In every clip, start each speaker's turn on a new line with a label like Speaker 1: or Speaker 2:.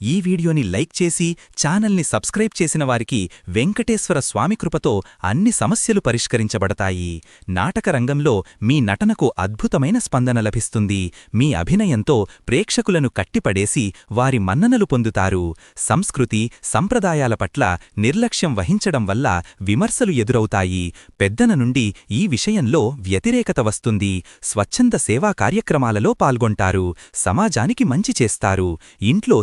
Speaker 1: ఈ వీడియోని లైక్ చేసి ఛానల్ని సబ్స్క్రైబ్ చేసిన వారికి వెంకటేశ్వర స్వామి కృపతో అన్ని సమస్యలు పరిష్కరించబడతాయి. నాటక రంగంలో మీ నటనకు అద్భుతమైన స్పందన లభిస్తుంది. మీ అభినయంతో ప్రేక్షకులను కట్టిపడేసి వారి మన్ననలు పొందుతారు. సంస్కృతి సంప్రదాయాల పట్ల నిర్లక్ష్యం వహించడం వల్ల విమర్శలు ఎదురవుతాయి. పెద్దన నుండి ఈ విషయంలో వ్యతిరేకత వస్తుంది. స్వచ్ఛంద సేవా కార్యక్రమాలలో పాల్గొంటారు. సమాజానికి మంచి చేస్తారు. ఇంట్లో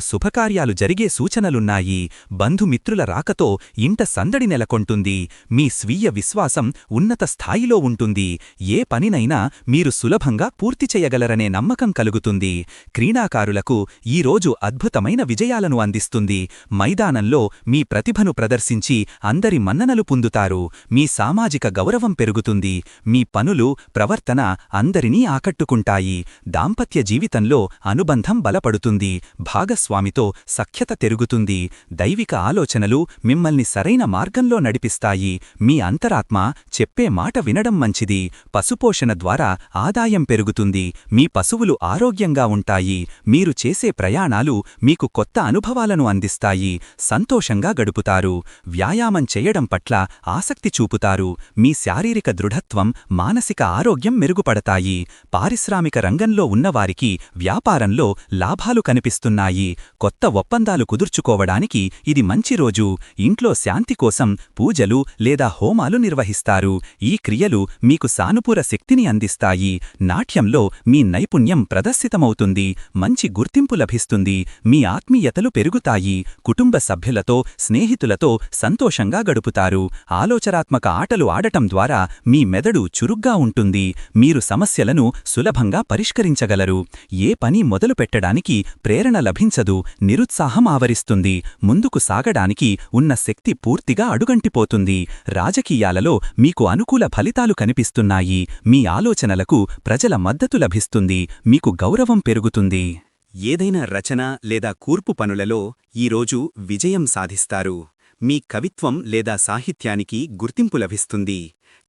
Speaker 1: శుభకార్యాలు జరిగే సూచనలున్నాయి. బంధుమిత్రుల రాకతో ఇంట సందడి నెలకొంటుంది. మీ స్వీయ విశ్వాసం ఉన్నత స్థాయిలో ఉంటుంది. ఏ పనినైనా మీరు సులభంగా పూర్తి చేయగలరనే నమ్మకం కలుగుతుంది. క్రీడాకారులకు ఈరోజు అద్భుతమైన విజయాలను అందిస్తుంది. మైదానంలో మీ ప్రతిభను ప్రదర్శించి అందరి మన్ననలు పొందుతారు. మీ సామాజిక గౌరవం పెరుగుతుంది. మీ పనులు ప్రవర్తన అందరినీ ఆకట్టుకుంటాయి. దాంపత్య జీవితంలో అనుబంధం బలపడుతుంది. భాగస్వామితో సఖ్యత తెరుగుతుంది. దైవిక ఆలోచనలు మిమ్మల్ని సరైన మార్గంలో నడిపిస్తాయి. మీ అంతరాత్మ చెప్పే మాట వినడం మంచిది. పశుపోషణ ద్వారా ఆదాయం పెరుగుతుంది. మీ పశువులు ఆరోగ్యంగా ఉంటాయి. మీరు చేసే ప్రయాణాలు మీకు కొత్త అనుభవాలను అందిస్తాయి. సంతోషంగా గడుపుతారు. వ్యాయామం చేయడం పట్ల ఆసక్తి చూపుతారు. మీ శారీరక దృఢత్వం మానసిక ఆరోగ్యం మెరుగుపడతాయి. పారిశ్రామిక రంగంలో ఉన్నవారికి వ్యాపారంలో లాభాలు కనిపిస్తున్నాయి. కొత్త ఒప్పందాలు కుదుర్చుకోవడానికి ఇది మంచి రోజు. ఇంట్లో శాంతి కోసం పూజలు లేదా హోమాలు నిర్వహిస్తారు. ఈ క్రియలు మీకు సానుపూర శక్తిని అందిస్తాయి. నాట్యంలో మీ నైపుణ్యం ప్రదర్శితమవుతుంది. మంచి గుర్తింపు లభిస్తుంది. మీ ఆత్మీయతలు పెరుగుతాయి. కుటుంబ సభ్యులతో స్నేహితులతో సంతోషంగా గడుపుతారు. ఆలోచనాత్మక ఆటలు ఆడటం ద్వారా మీ మెదడు చురుగ్గా ఉంటుంది. మీరు సమస్యలను సులభంగా పరిష్కరించగలరు. ఏ పని మొదలుపెట్టడానికి ప్రేరణ లభించదు. నిరుత్సాహం ఆవరిస్తుంది. ముందుకు సాగడానికి ఉన్న శక్తి పూర్తిగా అడుగంటిపోతుంది. రాజకీయాలలో మీకు అనుకూల ఫలితాలు కనిపిస్తున్నాయి. మీ ఆలోచనలకు ప్రజల మద్దతు లభిస్తుంది. మీకు గౌరవం పెరుగుతుంది.
Speaker 2: ఏదైనా రచన లేదా కూర్పు పనులలో ఈరోజు విజయం సాధిస్తారు. మీ కవిత్వం లేదా సాహిత్యానికి గుర్తింపు లభిస్తుంది.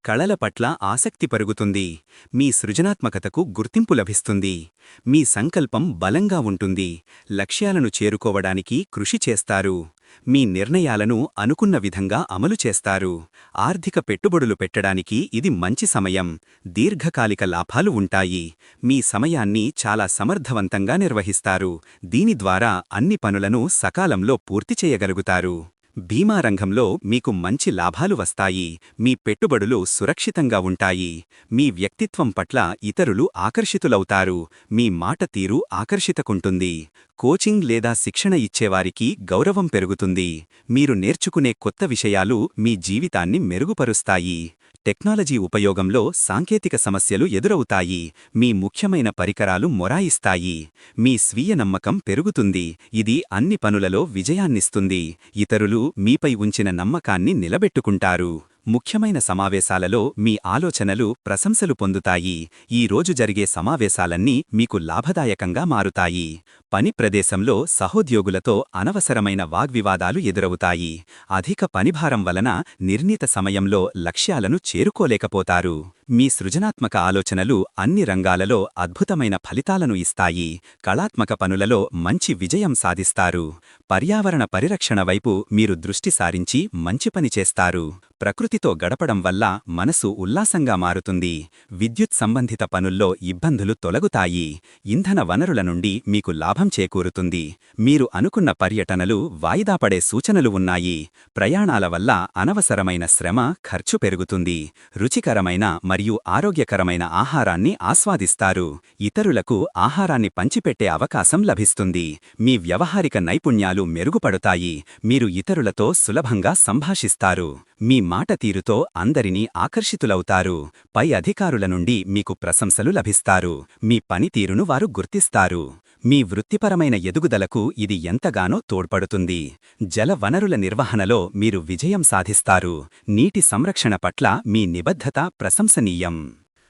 Speaker 2: కళల పట్ల ఆసక్తి పెరుగుతుంది. మీ సృజనాత్మకతకు గుర్తింపు లభిస్తుంది. మీ సంకల్పం బలంగా ఉంటుంది. లక్ష్యాలను చేరుకోవడానికి కృషి చేస్తారు. మీ నిర్ణయాలను అనుకున్న విధంగా అమలు చేస్తారు. ఆర్థిక పెట్టుబడులు పెట్టడానికి ఇది మంచి సమయం. దీర్ఘకాలిక లాభాలు ఉంటాయి. మీ సమయాన్ని చాలా సమర్థవంతంగా నిర్వహిస్తారు. దీని ద్వారా అన్ని పనులను సకాలంలో పూర్తి చేయగలుగుతారు. బీమా రంగంలో మీకు మంచి లాభాలు వస్తాయి మీ పెట్టుబడులు సురక్షితంగా ఉంటాయి మీ వ్యక్తిత్వం పట్ల ఇతరులు ఆకర్షితులవుతారు మీ మాట తీరు ఆకర్షితకుంటుంది కోచింగ్ లేదా శిక్షణ ఇచ్చేవారికి గౌరవం పెరుగుతుంది మీరు నేర్చుకునే కొత్త విషయాలు మీ జీవితాన్ని మెరుగుపరుస్తాయి. టెక్నాలజీ ఉపయోగంలో సాంకేతిక సమస్యలు ఎదురవుతాయి. మీ ముఖ్యమైన పరికరాలు మొరాయిస్తాయి. మీ స్వీయ నమ్మకం పెరుగుతుంది. ఇది అన్ని పనులలో విజయాన్నిస్తుంది. ఇతరులు మీపై ఉంచిన నమ్మకాన్ని నిలబెట్టుకుంటారు. ముఖ్యమైన సమావేశాలలో మీ ఆలోచనలు ప్రశంసలు పొందుతాయి. ఈ రోజు జరిగే సమావేశాలన్నీ మీకు లాభదాయకంగా మారుతాయి. పని ప్రదేశంలో సహోద్యోగులతో అనవసరమైన వాగ్వివాదాలు ఎదురవుతాయి. అధిక పనిభారం వలన నిర్ణీత సమయంలో లక్ష్యాలను చేరుకోలేకపోతారు. మీ సృజనాత్మక ఆలోచనలు అన్ని రంగాలలో అద్భుతమైన ఫలితాలను ఇస్తాయి. కళాత్మక పనులలో మంచి విజయం సాధిస్తారు. పర్యావరణ పరిరక్షణ వైపు మీరు దృష్టి సారించి మంచి పని చేస్తారు. ప్రకృతితో గడపడం వల్ల మనసు ఉల్లాసంగా మారుతుంది. విద్యుత్ సంబంధిత పనుల్లో ఇబ్బందులు తొలగుతాయి. ఇంధన వనరుల నుండి మీకు లాభం చేకూరుతుంది. మీరు అనుకున్న పర్యటనలు వాయిదాపడే సూచనలు ఉన్నాయి. ప్రయాణాల వల్ల అనవసరమైన శ్రమ ఖర్చు పెరుగుతుంది. రుచికరమైన మరియు ఆరోగ్యకరమైన ఆహారాన్ని ఆస్వాదిస్తారు. ఇతరులకు ఆహారాన్ని పంచిపెట్టే అవకాశం లభిస్తుంది. మీ వ్యవహారిక నైపుణ్యాలు మెరుగుపడతాయి. మీరు ఇతరులతో సులభంగా సంభాషిస్తారు. మీ మాట తీరుతో అందరినీ ఆకర్షితులవుతారు. పై అధికారుల నుండి మీకు ప్రశంసలు లభిస్తారు. మీ పనితీరును వారు గుర్తిస్తారు. మీ వృత్తిపరమైన ఎదుగుదలకు ఇది ఎంతగానో తోడ్పడుతుంది. జల వనరుల నిర్వహణలో మీరు విజయం సాధిస్తారు. నీటి సంరక్షణ పట్ల మీ నిబద్ధత ప్రశంసనీయం.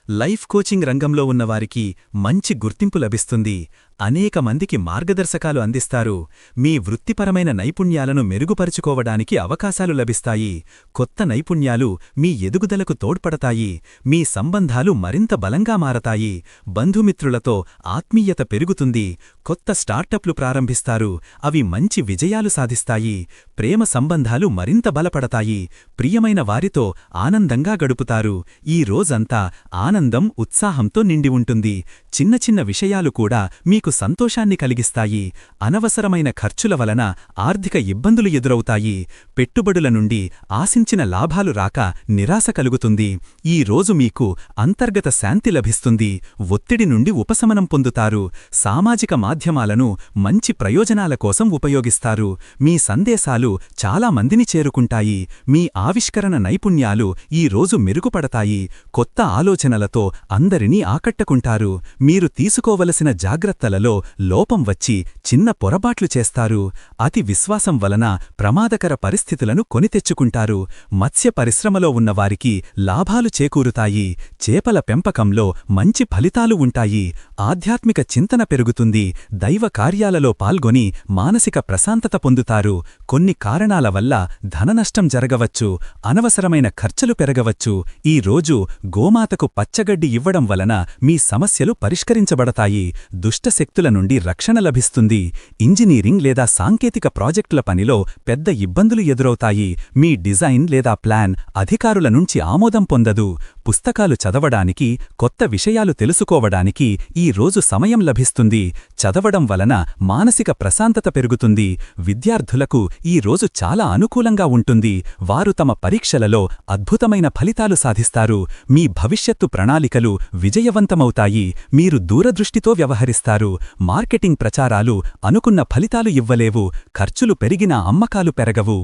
Speaker 1: లైఫ్ కోచింగ్ రంగంలో ఉన్నవారికి మంచి గుర్తింపు లభిస్తుంది. అనేక మందికి మార్గదర్శకాలు అందిస్తారు. మీ వృత్తిపరమైన నైపుణ్యాలను మెరుగుపరుచుకోవడానికి అవకాశాలు లభిస్తాయి. కొత్త నైపుణ్యాలు మీ ఎదుగుదలకు తోడ్పడతాయి. మీ సంబంధాలు మరింత బలంగా మారతాయి. బంధుమిత్రులతో ఆత్మీయత పెరుగుతుంది. కొత్త స్టార్టప్లు ప్రారంభిస్తారు. అవి మంచి విజయాలు సాధిస్తాయి. ప్రేమ సంబంధాలు మరింత బలపడతాయి. ప్రియమైన వారితో ఆనందంగా గడుపుతారు. ఈ రోజంతా ఆనందం ఉత్సాహంతో నిండి ఉంటుంది. చిన్న చిన్న విషయాలు కూడా మీకు సంతోషాన్ని కలిగిస్తాయి. అనవసరమైన ఖర్చుల వలన ఆర్థిక ఇబ్బందులు ఎదురవుతాయి. పెట్టుబడుల నుండి ఆశించిన లాభాలు రాక నిరాశ కలుగుతుంది. ఈ రోజు మీకు అంతర్గత శాంతి లభిస్తుంది. ఒత్తిడి నుండి ఉపశమనం పొందుతారు. సామాజిక మాధ్యమాలను మంచి ప్రయోజనాల కోసం ఉపయోగిస్తారు. మీ సందేశాలు చాలా మందిని చేరుకుంటాయి. మీ ఆవిష్కరణ నైపుణ్యాలు ఈ రోజు మెరుగుపడతాయి. కొత్త ఆలోచనలతో అందరినీ ఆకట్టుకుంటారు. మీరు తీసుకోవలసిన జాగ్రత్తలలో లోపం వచ్చి చిన్న పొరపాట్లు చేస్తారు. అతి విశ్వాసం వలన ప్రమాదకర పరిస్థితులను కొనితెచ్చుకుంటారు మత్స్య పరిశ్రమలో ఉన్నవారికి లాభాలు చేకూరుతాయి. చేపల పెంపకంలో మంచి ఫలితాలు ఉంటాయి. ఆధ్యాత్మిక చింతన పెరుగుతుంది. దైవ కార్యాలలో పాల్గొని మానసిక ప్రశాంతత పొందుతారు. కొన్ని కారణాల వల్ల ధననష్టం జరగవచ్చు. అనవసరమైన ఖర్చులు పెరగవచ్చు. ఈ రోజు గోమాతకు పచ్చగడ్డి ఇవ్వడం వలన మీ సమస్యలు పరిష్కరించబడతాయి. వ్యక్తుల నుండి రక్షణ లభిస్తుంది. ఇంజనీరింగ్ లేదా సాంకేతిక ప్రాజెక్టుల పనిలో పెద్ద ఇబ్బందులు ఎదురవుతాయి. మీ డిజైన్ లేదా ప్లాన్ అధికారుల నుంచి ఆమోదం పొందదు. పుస్తకాలు చదవడానికి కొత్త విషయాలు తెలుసుకోవడానికి ఈ రోజు సమయం లభిస్తుంది. చదవడం వలన మానసిక ప్రశాంతత పెరుగుతుంది. విద్యార్థులకు ఈ రోజు చాలా అనుకూలంగా ఉంటుంది. వారు తమ పరీక్షలలో అద్భుతమైన ఫలితాలు సాధిస్తారు. మీ భవిష్యత్తు ప్రణాళికలు విజయవంతమవుతాయి. మీరు దూరదృష్టితో వ్యవహరిస్తారు. మార్కెటింగ్ ప్రచారాలు అనుకున్న ఫలితాలు ఇవ్వలేవు. ఖర్చులు పెరిగినా అమ్మకాలు పెరగవు.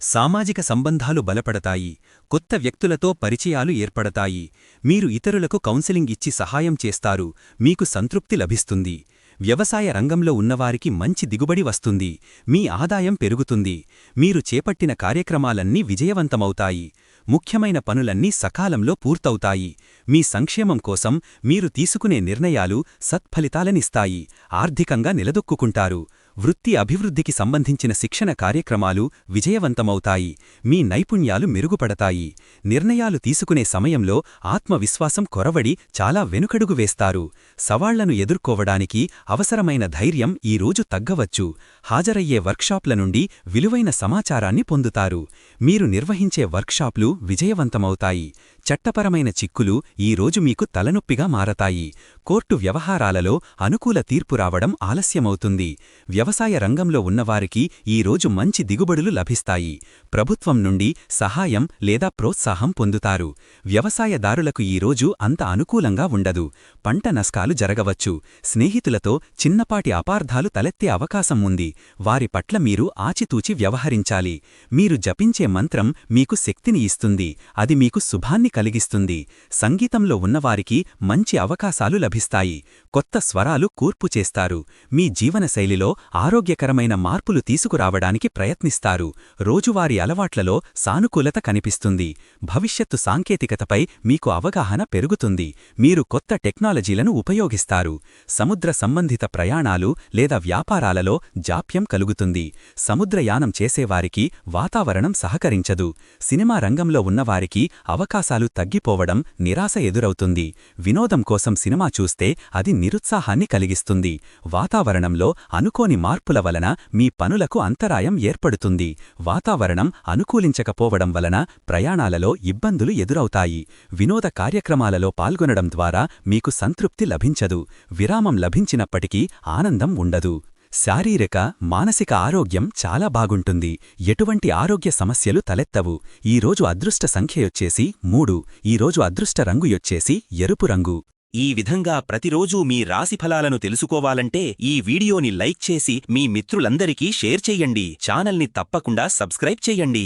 Speaker 2: సామాజిక సంబంధాలు బలపడతాయి. కొత్త వ్యక్తులతో పరిచయాలు ఏర్పడతాయి. మీరు ఇతరులకు కౌన్సెలింగ్ ఇచ్చి సహాయం చేస్తారు. మీకు సంతృప్తి లభిస్తుంది. వ్యవసాయ రంగంలో ఉన్నవారికి మంచి దిగుబడి వస్తుంది. మీ ఆదాయం పెరుగుతుంది. మీరు చేపట్టిన కార్యక్రమాలన్నీ విజయవంతమవుతాయి. ముఖ్యమైన పనులన్నీ సకాలంలో పూర్తవుతాయి. మీ సంక్షేమం కోసం మీరు తీసుకునే నిర్ణయాలు సత్ఫలితాలనిస్తాయి. ఆర్థికంగా నిలదొక్కుంటారు వృత్తి అభివృద్ధికి సంబంధించిన శిక్షణ కార్యక్రమాలు విజయవంతమవుతాయి. మీ నైపుణ్యాలు మెరుగుపడతాయి. నిర్ణయాలు తీసుకునే సమయంలో ఆత్మవిశ్వాసం కొరవడి చాలా వెనుకడుగు వేస్తారు. సవాళ్ళను ఎదుర్కోవడానికి అవసరమైన ధైర్యం ఈ రోజు తగ్గవచ్చు. హాజరయ్యే వర్క్షాప్ల నుండి విలువైన సమాచారాన్ని పొందుతారు. మీరు నిర్వహించే వర్క్షాప్లు విజయవంతమవుతాయి. చట్టపరమైన చిక్కులు ఈ రోజు మీకు తలనొప్పిగా మారతాయి. కోర్టు వ్యవహారాలలో అనుకూల తీర్పు రావడం ఆలస్యమవుతుంది. వ్యవసాయ రంగంలో ఉన్నవారికి ఈ రోజు మంచి దిగుబడులు లభిస్తాయి. ప్రభుత్వం నుండి సహాయం లేదా ప్రోత్సాహం పొందుతారు. వ్యవసాయదారులకు ఈ రోజు అంత అనుకూలంగా ఉండదు. పంట నష్టాలు జరగవచ్చు. స్నేహితులతో చిన్నపాటి అపార్థాలు తలెత్తే అవకాశం ఉంది. వారి పట్ల మీరు ఆచితూచి వ్యవహరించాలి. మీరు జపించే మంత్రం మీకు శక్తిని ఇస్తుంది. అది మీకు శుభాన్ని కలిగిస్తుంది. సంగీతంలో ఉన్నవారికి మంచి అవకాశాలు లభిస్తాయి. కొత్త స్వరాలు కూర్పు చేస్తారు. మీ జీవనశైలిలో ఆరోగ్యకరమైన మార్పులు తీసుకురావడానికి ప్రయత్నిస్తారు. రోజువారీ అలవాట్లలో సానుకూలత కనిపిస్తుంది. భవిష్యత్తు సాంకేతికతపై మీకు అవగాహన పెరుగుతుంది. మీరు కొత్త టెక్నాలజీలను ఉపయోగిస్తారు. సముద్ర సంబంధిత ప్రయాణాలు లేదా వ్యాపారాలలో జాప్యం కలుగుతుంది. సముద్రయానం చేసేవారికి వాతావరణం సహకరించదు. సినిమా రంగంలో ఉన్నవారికి అవకాశాలు తగ్గిపోవడం నిరాశ ఎదురవుతుంది. వినోదం కోసం సినిమా చూస్తే అది నిరుత్సాహాన్ని కలిగిస్తుంది. వాతావరణంలో అనుకోని మార్పుల వలన మీ పనులకు అంతరాయం ఏర్పడుతుంది. వాతావరణం అనుకూలించకపోవడం వలన ప్రయాణాలలో ఇబ్బందులు ఎదురవుతాయి. వినోద కార్యక్రమాలలో పాల్గొనడం ద్వారా మీకు సంతృప్తి లభించదు. విరామం లభించినప్పటికీ ఆనందం ఉండదు. శారీరక మానసిక ఆరోగ్యం చాలా బాగుంటుంది. ఎటువంటి ఆరోగ్య సమస్యలు తలెత్తవు. ఈరోజు అదృష్ట సంఖ్యయొచ్చేసి మూడు. ఈరోజు అదృష్ట రంగు యొచ్చేసి ఎరుపు రంగు.
Speaker 3: ఈ విధంగా ప్రతిరోజూ మీ రాశిఫలాలను తెలుసుకోవాలంటే ఈ వీడియోని లైక్ చేసి మీ మిత్రులందరికీ షేర్ చెయ్యండి ఛానల్ని తప్పకుండా సబ్స్క్రైబ్ చెయ్యండి